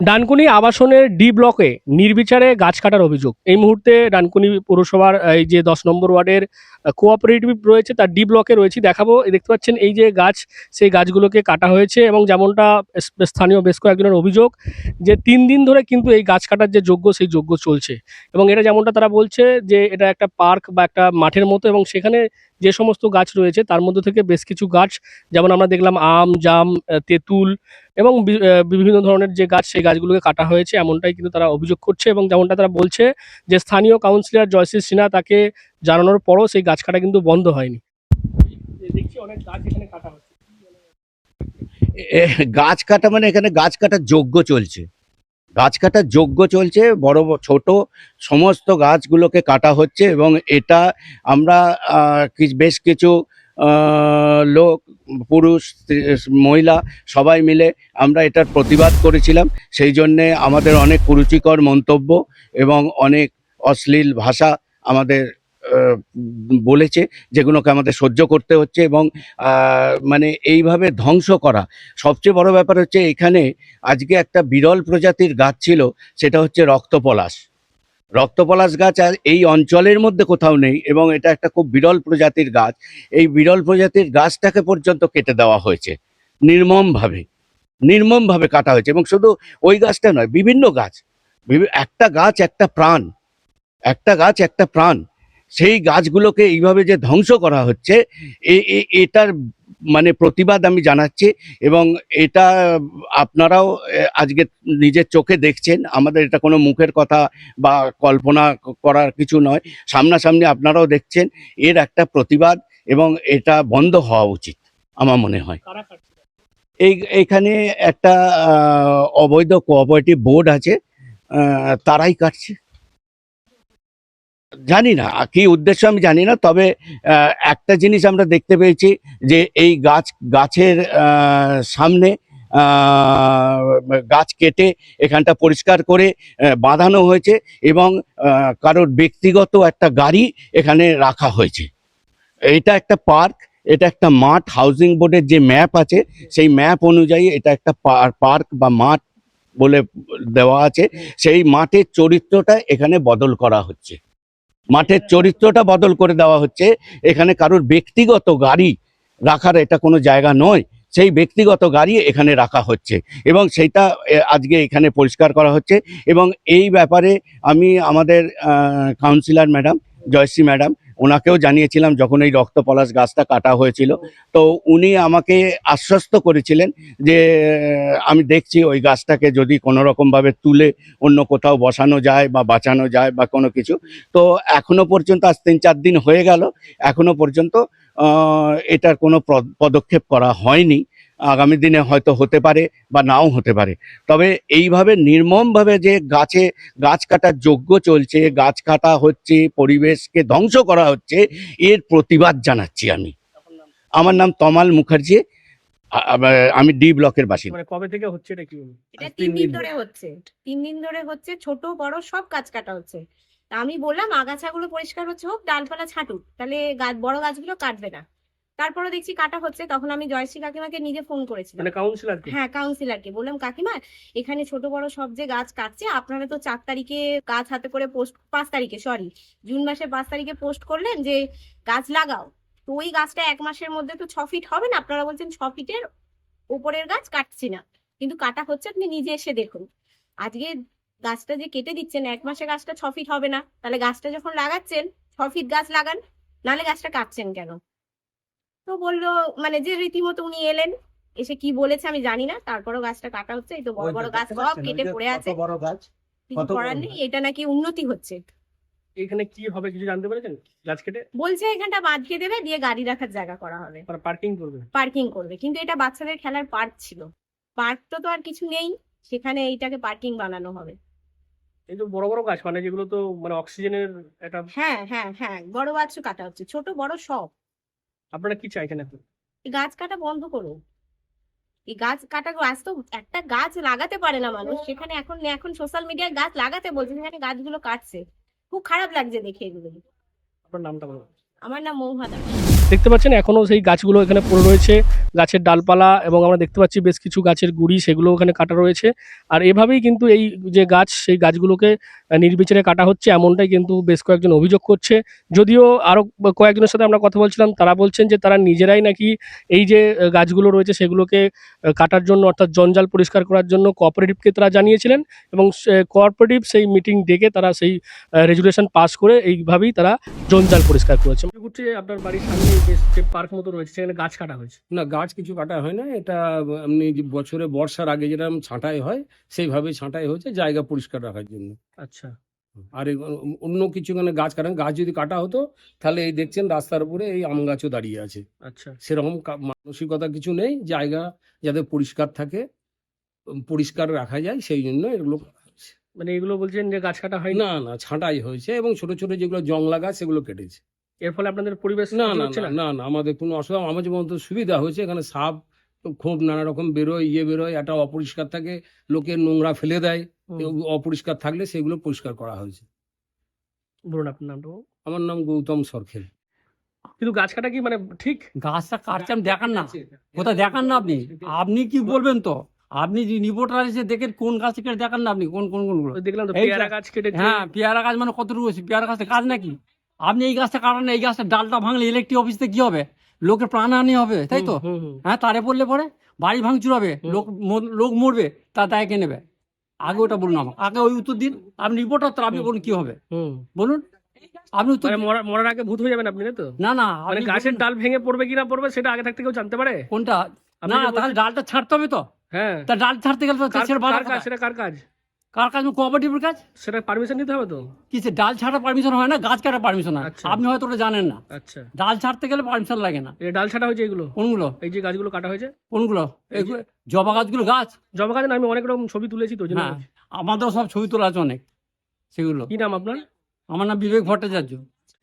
ডানকুনি আবাসনের ডি ব্লকে নির্বিচারে গাছ কাটার অভিযোগ। এই মুহূর্তে ডানকুনি পৌরসভার এই যে দশ নম্বর ওয়ার্ডের কোঅপারেটিভ রয়েছে, তার ডি ব্লকে রয়েছে, দেখাবো। দেখতে পাচ্ছেন, এই যে গাছ, সেই গাছগুলোকে কাটা হয়েছে এবং যেমনটা স্থানীয় বেশ কয়েকজনের অভিযোগ যে তিন দিন ধরে কিন্তু এই গাছ কাটার যে যোগ্য, সেই যোগ্য চলছে। এবং এটা যেমনটা তারা বলছে যে এটা একটা পার্ক বা একটা মাঠের মতো এবং সেখানে যে সমস্ত গাছ রয়েছে, তার মধ্যে থেকে বেশ কিছু গাছ, যেমন আমরা দেখলাম আম, জাম তেঁতুল এবং বিভিন্ন ধরনের যে গাছ, সেই গাছগুলোকে কাটা হয়েছে, এমনটাই কিন্তু তারা অভিযোগ করছে এবং যেমনটা তারা বলছে যে স্থানীয় কাউন্সিলর জয়শ্রী সিনহা তাকে জানানোর পরও সেই গাছ কাটা কিন্তু বন্ধ হয়নি। দেখছি অনেক গাছ এখানে কাটা হচ্ছে। গাছ কাটা মানে এখানে গাছ কাটার যোগ্য চলছে। গাছ কাটার যোগ্য চলছে, বড়, ছোট সমস্ত গাছগুলোকে কাটা হচ্ছে এবং এটা আমরা বেশ কিছু লোক, পুরুষ মহিলা, সবাই মিলে আমরা এটার প্রতিবাদ করেছিলাম। সেই জন্যে আমাদের অনেক কুরুচিকর মন্তব্য এবং অনেক অশ্লীল ভাষা আমাদের বলেছে, যেগুলোকে আমাদের সহ্য করতে হচ্ছে এবং মানে এইভাবে ধ্বংস করা। সবচেয়ে বড় ব্যাপার হচ্ছে এখানে আজকে একটা বিরল প্রজাতির গাছ ছিল, সেটা হচ্ছে রক্তপলাশ। রক্তপলাশ গাছ আর এই অঞ্চলের মধ্যে কোথাও নেই এবং এটা একটা খুব বিরল প্রজাতির গাছ। এই বিরল প্রজাতির গাছটাকে পর্যন্ত কেটে দেওয়া হয়েছে। নির্মমভাবে। নির্মমভাবে কাটা হয়েছে এবং শুধু ওই গাছটা নয়, বিভিন্ন গাছ। একটা গাছ একটা প্রাণ। একটা গাছ একটা প্রাণ। সেই গাছগুলোকে এইভাবে যে ধ্বংস করা হচ্ছে এটার মানে প্রতিবাদ আমি জানাচ্ছি এবং এটা আপনারাও আজকে নিজের চোখে দেখছেন। আমাদের এটা কোনো মুখের কথা বা কল্পনা করার কিছু নয়। সামনাসামনি আপনারাও দেখছেন এর একটা প্রতিবাদ এবং এটা বন্ধ হওয়া উচিত আমার মনে হয়। এই এখানে একটা অবৈধ কোঅপারেটিভ বোর্ড আছে তারাই কাটছে। জানি না, কি উদ্দেশ্য আমি জানি না, তবে একটা জিনিস আমরা দেখতে পেয়েছি যে এই গাছ, গাছের সামনে গাছ কেটে এখানটা পরিষ্কার করে বাঁধানো হয়েছে এবং কারোর ব্যক্তিগত একটা গাড়ি এখানে রাখা হয়েছে। এটা একটা পার্ক, এটা একটা মাঠ, হাউজিং বোর্ডের যে ম্যাপ আছে, সেই ম্যাপ অনুযায়ী এটা একটা পার্ক বা মাঠ বলে দেওয়া আছে। সেই মাঠের চরিত্রটা এখানে বদল করা হচ্ছে। মাঠের চরিত্রটা বদল করে দেওয়া হচ্ছে। এখানে কারোর ব্যক্তিগত গাড়ি রাখার এটা কোনো জায়গা নয়, সেই ব্যক্তিগত গাড়ি এখানে রাখা হচ্ছে এবং সেইটা আজকে এখানে পরিষ্কার করা হচ্ছে এবং এই ব্যাপারে আমি আমাদের কাউন্সিলর ম্যাডাম জয়শ্রী ম্যাডাম ওনাকেও জানিয়েছিলাম যখন এই রক্ত পলাশ গাছটা কাটা হয়েছিল। তো উনি আমাকে আশ্বস্ত করেছিলেন যে, আমি দেখছি ওই গাছটাকে যদি কোনো রকমভাবে তুলে অন্য কোথাও বসানো যায় বা বাঁচানো যায় বা কোনো কিছু। তো এখনও পর্যন্ত, আজ তিন চার দিন হয়ে গেল, এখনও পর্যন্ত এটার কোনো পদক্ষেপ করা হয়নি। আগামী দিনে হয়তো হতে পারে বা নাও হতে পারে। তবে এইভাবে নির্মমভাবে যে গাছে গাছ কাটার যোগ্য চলছে গাছ কাটা হচ্ছে পরিবেশকে ধ্বংস করা হচ্ছে এর প্রতিবাদ জানাচ্ছি আমি। আমার নাম তমাল মুখার্জি আমি ডি ব্লকের বাসিন্দা। মানে কবে থেকে হচ্ছে এটা কি? এটা তিন দিন ধরে হচ্ছে। তিন দিন ধরে হচ্ছে ছোট বড় সব গাছ কাটা হচ্ছে। তা আমি বললাম আগাছাগুলো পরিষ্কার হচ্ছে হোক ডালপালা ছাটুক। তাহলে গাছ বড় গাছগুলো কাটবে না। তারপরে দেখছি কাটা হচ্ছে তখন আমি জয়শ্রী কাকিমাকে নিজে ফোন করেছিলাম। মানে কাউন্সিলর হ্যাঁ কাউন্সিলরকে বললাম কাকিমা এখানে ছোট বড় সব যে গাছ কাটছে আপনারা তো চার তারিখে গাছ হাতে করে পোস্ট পাঁচ তারিখে সরি জুন মাসের পাঁচ তারিখে পোস্ট করলেন যে গাছ লাগাও। তো ওই গাছটা এক মাসের মধ্যে তো ছ ফিট হবে না? আপনারা বলছেন ছ ফিটের উপরের গাছ কাটছি না। কিন্তু কাটা হচ্ছে আপনি নিজে এসে দেখুন। আজকে গাছটা যে কেটে দিচ্ছেন এক মাসে গাছটা ছ ফিট হবে না। তাহলে গাছটা যখন লাগাচ্ছেন ছ ফিট গাছ লাগান নাহলে গাছটা কাটছেন কেন? তো বলল মানে যে রীতিমতো উনি এলেন এসে কি বলেছে আমি জানি না তারপরও গাছটা কাটা হচ্ছে এই তো বড় বড় গাছ সব কেটে পড়ে আছে। বড় গাছ কিছু করার নেই এটা নাকি উন্নতি হচ্ছে। এখানে কি হবে কিছু জানতে পেরেছেন? গাছ কেটে? বলছে এখানটা বাঁধিয়ে দেবে দিয়ে গাড়ি রাখার জায়গা করা হবে। মানে পার্কিং করবে। পার্কিং করবে কিন্তু এটা বাচ্চাদের খেলার পার্ক ছিল। পার্ক তো তো আর কিছু নেই সেখানে এইটাকে পার্কিং বানানো হবে। এই তো বড় বড় গাছ মানে যেগুলো তো মানে অক্সিজেনের একটা হ্যাঁ হ্যাঁ হ্যাঁ বড় গাছও কাটা হচ্ছে ছোট বড় সব। আপনারা কি চাইছেন এখন? এই গাছ কাটা বন্ধ করো। এই গাছ কাটা গাছ তো একটা গাছ লাগাতে পারে না মানুষ। সেখানে এখন এখন সোশ্যাল মিডিয়ায় গাছ লাগাতে বলছে সেখানে গাছগুলো কাটছে। খুব খারাপ লাগছে দেখে এগুলো। আপনার নামটা বলুন আমার নাম মৌহাদা। দেখতে পাচ্ছেন এখনও সেই গাছগুলো এখানে পড়ে রয়েছে। গাছের ডালপালা এবং আমরা দেখতে পাচ্ছি বেশ কিছু গাছের গুড়ি, সেগুলো ওখানে কাটা রয়েছে। আর এভাবেই কিন্তু এই যে গাছ, সেই গাছগুলোকে নির্বিচারে কাটা হচ্ছে, এমনটাই কিন্তু বেশ কয়েকজন অভিযোগ করছে। যদিও আরও কয়েকজনের সাথে আমরা কথা বলছিলাম, তারা বলছেন যে তারা নিজেরাই নাকি এই যে গাছগুলো রয়েছে, সেগুলোকে কাটার জন্য, অর্থাৎ জঞ্জাল পরিষ্কার করার জন্য কোঅপারেটিভকে তারা জানিয়েছিলেন এবং কোঅপারেটিভ সেই মিটিং ডেকে তারা সেই রেজুলেশন পাস করে এইভাবেই তারা জঞ্জাল পরিষ্কার করেছে। আপনার বাড়ির সামনে। বেশ যে পার্ক মতো রয়েছে সেখানে গাছ কাটা হয়েছে। না গাছ কিছু কাটা হয় না। এটা যে বছরে বর্ষার আগে যেরকম ছাঁটাই হয় সেইভাবে ছাঁটাই হয়েছে জায়গা পরিষ্কার রাখার জন্য। আচ্ছা। আর অন্য কিছু মানে গাছ কাটা গাছ যদি কাটা হতো তাহলে এই দেখছেন রাস্তার উপরে এই আম গাছও দাঁড়িয়ে আছে। আচ্ছা। সেরকম মানসিকতা কিছু নেই। জায়গা যাতে পরিষ্কার থাকে পরিষ্কার রাখা যায় সেই জন্য এগুলো মানে এগুলো বলছেন যে গাছ কাটা হয় না না ছাঁটাই হয়েছে এবং ছোট ছোট যেগুলো জংলা গাছ সেগুলো কেটেছে। এর ফলে আপনাদের পরিবেশ না না না না? আমাদের কোনো অসুবিধা আমাদের মতো সুবিধা হয়েছে এখানে সাপ খুব নানা রকম বেরোয় ইয়ে বেরোয় একটা অপরিষ্কার থাকে লোকের নোংরা ফেলে দেয় অপরিষ্কার থাকলে সেগুলো পরিষ্কার করা হয়েছে। বলুন আপনার নামটা আমার নাম গৌতম সরখেল। কিন্তু গাছ কাটা কি মানে ঠিক? গাছটা কাটছেন দেখান না। কোথায় দেখান না আপনি? আপনি কি বলবেন তো? আপনি যে রিপোর্টার এসে দেখেন কোন গাছ কেটে দেখান না আপনি কোন কোন কোনগুলো দেখলাম তো পেয়ারা গাছ কেটে হ্যাঁ পেয়ারা গাছ মানে কতটুকু আছে পেয়ারা গাছটা কাজ নাকি? আপনি এই গাছটা কাটান এই গাছটা ডালটা ভাঙলে ইলেকট্রিক অফিসে কি হবে? লোকের প্রাণহানি হবে তাই তো? হ্যাঁ তারে পড়লে পরে বাড়ি ভাঙচুর হবে লোক লোক মরবে তার দায় কে নেবে? আগে ওটা বলুন আমাকে। আগে ওই উত্তর দিন আপনি রিপোর্টার তো আপনি বলুন কি হবে। বলুন আপনি উত্তর মানে মরার আগে ভূত হয়ে যাবেন আপনি তো? না না মানে গাছের ডাল ভেঙে পড়বে কিনা পড়বে সেটা আগে থাকতে কেউ জানতে পারে? কোনটা? না তাহলে ডালটা ছাড়তে হবে তো। হ্যাঁ। তা ডাল ছাড়তে গেলে তো কার- ছেড়ে কাজ সেটা কার কাজ? কার কাজ? কোঅপারেটিভের কাজ? সেটা পারমিশন নিতে হবে তো? কিছু ডাল ছাড়া পারমিশন হয় না? গাছ কাটা পারমিশন হয়। আচ্ছা। আপনি হয়তো ওটা জানেন না। আচ্ছা। ডাল ছাড়তে গেলে পারমিশন লাগে না। এই ডাল ছাটা হয়েছে এগুলো? কোনগুলো? এই যে গাছগুলো কাটা হয়েছে? কোনগুলো? জবা গাছগুলো গাছ? জবা গাছ না, আমি অনেক রকম ছবি তুলেছি তো হ্যাঁ আমাদেরও সব ছবি তোলা আছে অনেক। সেগুলো। কি নাম আপনার? আমার নাম বিবেক ভট্টাচার্য।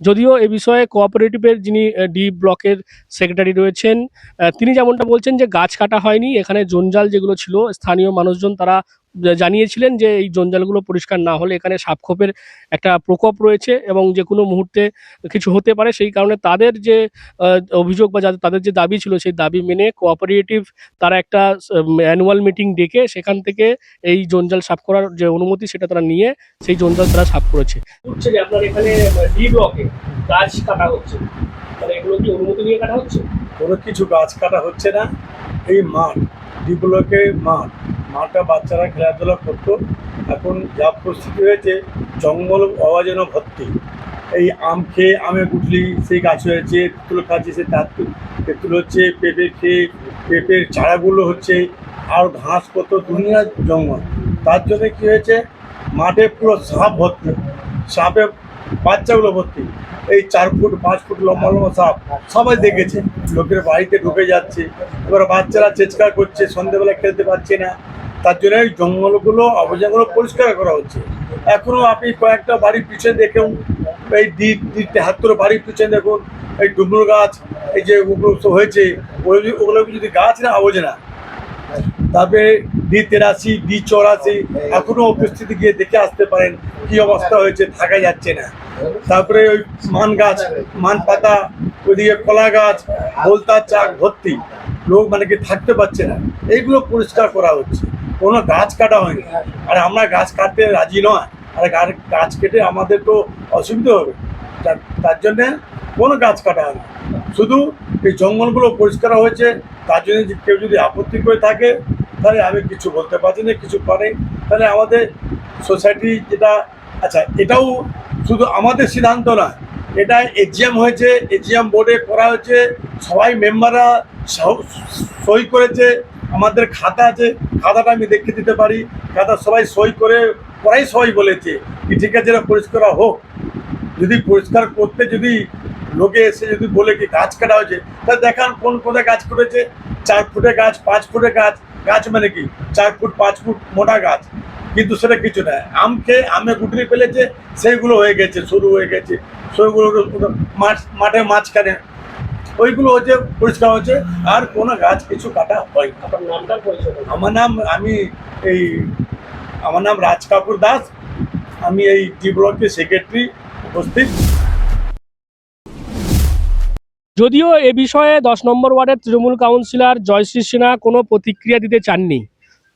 যদিও এ বিষয়ে কোঅপারেটিভের যিনি ডি ব্লকের সেক্রেটারি রয়েছেন তিনি যেমনটা বলছেন যে গাছ কাটা হয়নি, এখানে জঞ্জাল যেগুলো ছিল, স্থানীয় মানুষজন তারা জানিয়েছিলেন যে এই জঞ্জালগুলো পরিষ্কার না হলে এখানে সাপখোপের একটা প্রকোপ রয়েছে এবং যে কোনো মুহূর্তে কিছু হতে পারে। সেই কারণে তাদের যে অভিযোগ বা যাদের- তাদের যে দাবি ছিল সেই দাবি মেনে কোঅপারেটিভ তারা একটা অ্যানুয়াল মিটিং ডেকে সেখান থেকে এই জঞ্জাল সাফ করার যে অনুমতি সেটা তারা নিয়ে সেই জঞ্জাল তারা সাফ করেছে। হচ্ছে যে আপনার এখানে ডি ব্লকে গাছ কাটা হচ্ছে। মানে এগুলো কি অনুমতি নিয়ে কাটা হচ্ছে? কোনো কিছু গাছ কাটা হচ্ছে না। এই মাঠ ডিগুলোকে মাঠ। মাঠটা বাচ্চারা খেলাধুলা করতো। এখন যা পরিস্থিতি হয়েছে, জঙ্গল অবাজনা ভর্তি। এই আম খেয়ে আমে গুটলি, সেই গাছ হয়েছে, তেঁতুল খাচ্ছে সে তার তেঁতুল হচ্ছে, পেঁপে খেয়ে পেঁপের চারাগুলো হচ্ছে, আর ঘাস কত দুনিয়ার জঙ্গল। তার জন্য কী হয়েছে, মাঠে পুরো সাপ ভর্তি। সাপে বাচ্চাগুলো ভর্তি। এই চার ফুট, পাঁচ ফুট লম্বা লম্বা সাপ, সবাই দেখেছে। লোকের বাড়িতে ঢুকে যাচ্ছে। এবার বাচ্চারা চেষ্টা করছে সন্ধ্যেবেলা খেলতে পারছে না। তার জন্য এই জঙ্গলগুলো, আবর্জনাগুলো পরিষ্কার করা হচ্ছে। এখনও আপনি কয়েকটা বাড়ির পিছনে দেখুন। এই তেহাত্তর বাড়ির পিছনে দেখুন। এই ডুমুর গাছ, এই যে ওগুলো হয়েছে, ওগুলো যদি গাছ না, আবর্জনা। তারপরে ডি তেরাশি ডি চৌরাশি, এখনও উপস্থিতি গিয়ে দেখে আসতে পারেন কি অবস্থা হয়েছে থাকা যাচ্ছে না। তারপরে ওই মান গাছ, মান পাতা ওইদিকে কলা গাছ, বলতা চাক ভর্তি, লোক মানে কি থাকতে পারছে না। এইগুলো পরিষ্কার করা হচ্ছে। কোনো গাছ কাটা হয়নি। আর আমরা গাছ কাটতে রাজি নয়। আর গাছ কেটে আমাদের তো অসুবিধা হবে। তার- জন্যে কোনো গাছ কাটা হয়নি। শুধু এই জঙ্গলগুলো পরিষ্কার হয়েছে। তার জন্য কেউ যদি আপত্তি করে থাকে তাহলে আমি কিছু বলতে পারছি না, কিছু করে তাহলে আমাদের সোসাইটি যেটা আচ্ছা এটাও শুধু আমাদের সিদ্ধান্ত না, এটা এজিএম হয়েছে এজিএম বোর্ডে করা হয়েছে, সবাই মেম্বাররা সই করেছে, আমাদের খাতা আছে, খাতাটা আমি দেখে দিতে পারি, খাতা সবাই সই করে, পড়াই সবাই বলেছে, কি ঠিক আছে এটা পরিষ্কার হোক। যদি পরিষ্কার করতে যদি লোকে এসে যদি বলে কি গাছ কাটা হয়েছে তা দেখান কোন কোথায় গাছ করেছে চার ফুটে গাছ, পাঁচ ফুটে গাছ গাছ মানে কি? চার ফুট পাঁচ ফুট মোটা গাছ। কিন্তু সেটা কিছু না আমকে আমে গুটরি ফেলেছে সেইগুলো হয়ে গেছে শুরু হয়ে গেছে। সেগুলো মাঠ মাঠে মাঝখানে। ওইগুলো হচ্ছে পরিষ্কার হচ্ছে আর কোনো গাছ কিছু কাটা হয়। আমার নাম আমি এই আমার নাম রাজ কাপুর দাস। আমি এই টি ব্লকের সেক্রেটারি উপস্থিত। যদিও এ বিষয়ে দশ নম্বর ওয়ার্ডের তৃণমূল কাউন্সিলর জয়শ্রী সিনহা কোনো প্রতিক্রিয়া দিতে চাননি।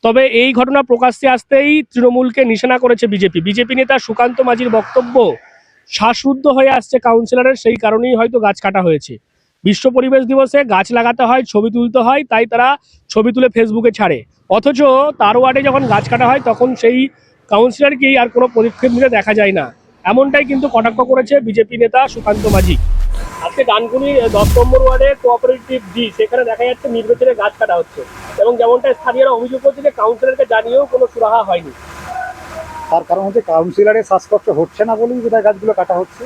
তবে এই ঘটনা প্রকাশ্যে আসতেই তৃণমূলকে নিশানা করেছে বিজেপি। বিজেপি নেতা সুকান্ত মাঝির বক্তব্য শ্বাসরুদ্ধ হয়ে আসছে কাউন্সিলরের, সেই কারণেই হয়তো গাছ কাটা হয়েছে। বিশ্ব পরিবেশ দিবসে গাছ লাগাতে হয়, ছবি তুলতে হয়, তাই তারা ছবি তুলে ফেসবুকে ছাড়ে। অথচ তার ওয়ার্ডে যখন গাছ কাটা হয়, তখন সেই কাউন্সিলরকেই আর কোনো পদক্ষেপ নিতে দেখা যায় না। এমনটাই কিন্তু কটাক্ষ করেছে বিজেপি নেতা সুকান্ত মাঝি। আজকে ডানকুনি দশ নম্বর ওয়ার্ডে কোঅপারেটিভ ডি সেখানে দেখা যাচ্ছে নির্বাচনে গাছ কাটা হচ্ছে। এবং যেমনটা স্থানীয়রা অভিযোগ করছে যে কাউন্সিলরকে জানিয়েও কোনো সুরাহা হয়নি। তার কারণ হচ্ছে কাউন্সিলরের শ্বাসকষ্ট হচ্ছে না বলেই বোধহয় গাছগুলো কাটা হচ্ছে।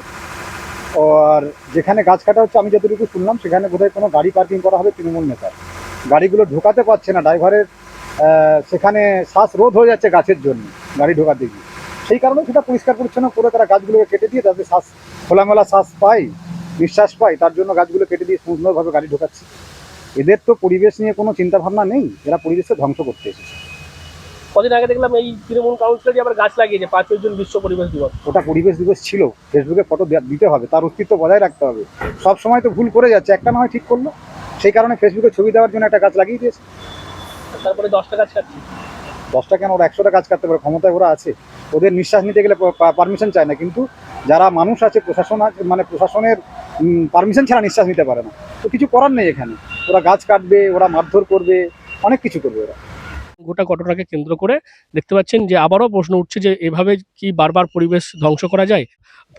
আর যেখানে গাছ কাটা হচ্ছে, আমি যতটুকু শুনলাম, সেখানে বোধহয় কোনো গাড়ি পার্কিং করা হবে তৃণমূল নেতার। গাড়িগুলো ঢোকাতে পারছে না, ড্রাইভারের সেখানে শ্বাস রোধ হয়ে যাচ্ছে গাছের জন্য, গাড়ি ঢোকাতে গিয়ে সেই কারণে সেটা পরিষ্কার পরিচ্ছন্ন করে তারা গাছগুলোকে কেটে দিয়ে তাদের শ্বাস, খোলামেলা শ্বাস পায়। নিঃশ্বাস পায় তার জন্য গাছগুলো কেটে দিয়ে সুন্দরভাবে গাড়ি ঢোকাচ্ছে। এদের তো পরিবেশ নিয়ে কোনো চিন্তা ভাবনা নেই এরা পরিবেশকে ধ্বংস করতে এসেছে। কদিন আগে দেখলাম এই তৃণমূল কাউন্সিলরই আবার গাছ লাগিয়েছে পাঁচই জুন বিশ্ব পরিবেশ দিবস। ওটা পরিবেশ দিবস ছিল ফেসবুকে ফটো দিতে হবে তার অস্তিত্ব বজায় রাখতে হবে। সব সময় তো ভুল করে যাচ্ছে একটা না হয় ঠিক করল। সেই কারণে ফেসবুকে ছবি দেওয়ার জন্য একটা গাছ লাগিয়ে দিয়েছে। তারপরে দশটা গাছ কাটছে। দশটা কেন ওরা একশোটা গাছ কাটতে পারে? ক্ষমতায় ওরা আছে। ওদের নিঃশ্বাস নিতে গেলে পারমিশন চায় না কিন্তু যারা মানুষ আছে প্রশাসন আছে মানে প্রশাসনের পারমিশন ছাড়া নিঃশ্বাস নিতে পারে না। তো কিছু করার নেই এখানে। ওরা গাছ কাটবে, ওরা মারধর করবে, অনেক কিছু করবে ওরা। গোটা ঘটনাকে কেন্দ্র করে দেখতে পাচ্ছেন যে আবারও প্রশ্ন উঠছে যে এভাবে কি বারবার পরিবেশ ধ্বংস করা যায়?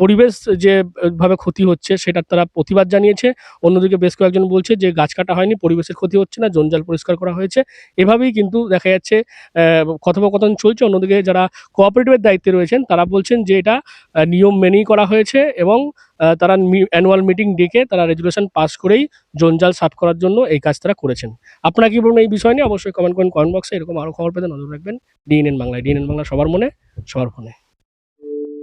পরিবেশ যে ভাবে ক্ষতি হচ্ছে সেটার তারা প্রতিবাদ জানিয়েছে। অন্যদিকে বেশ কয়েকজন বলছে যে, গাছ কাটা হয়নি, পরিবেশের ক্ষতি হচ্ছে না, জঞ্জাল পরিষ্কার করা হয়েছে। এভাবেই কিন্তু দেখা যাচ্ছে কথোপকথন চলছে। অন্যদিকে যারা কোঅপারেটিভের দায়িত্বে রয়েছেন, তারা বলছেন যে, এটা নিয়ম মেনেই করা হয়েছে এবং তারা অ্যানুয়াল মিটিং ডেকে তারা রেজুলেশন পাস করেই জঞ্জাল সাফ করার জন্য এই কাজ তারা করেছেন। আপনারা কি বলুন এই বিষয় নিয়ে? অবশ্যই কমেন্ট করেন। কমেন্ট বক্সে এরকম আরও খবর পেতে নজর রাখবেন। ডিএনএন বাংলায় ডিএনএন বাংলা সবার মনে, সবার ফোনে।